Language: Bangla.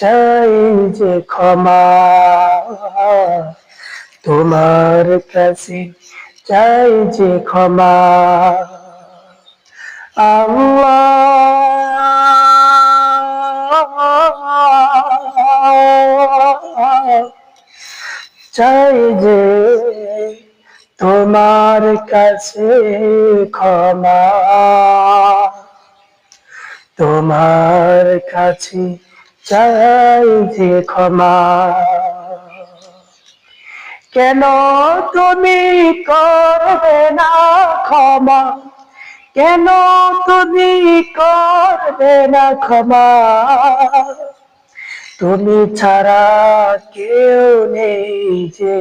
চাই যে ক্ষমা। তোমার কাছে চাই যে ক্ষমা। চাই যে তোমার কাছে ক্ষমা। তোমার কাছে চাই যে ক্ষমা। কেন তুমি করবে না ক্ষমা? কেন তুমি করবে না ক্ষমা? তুমি ছাড়া কেউ নেই যে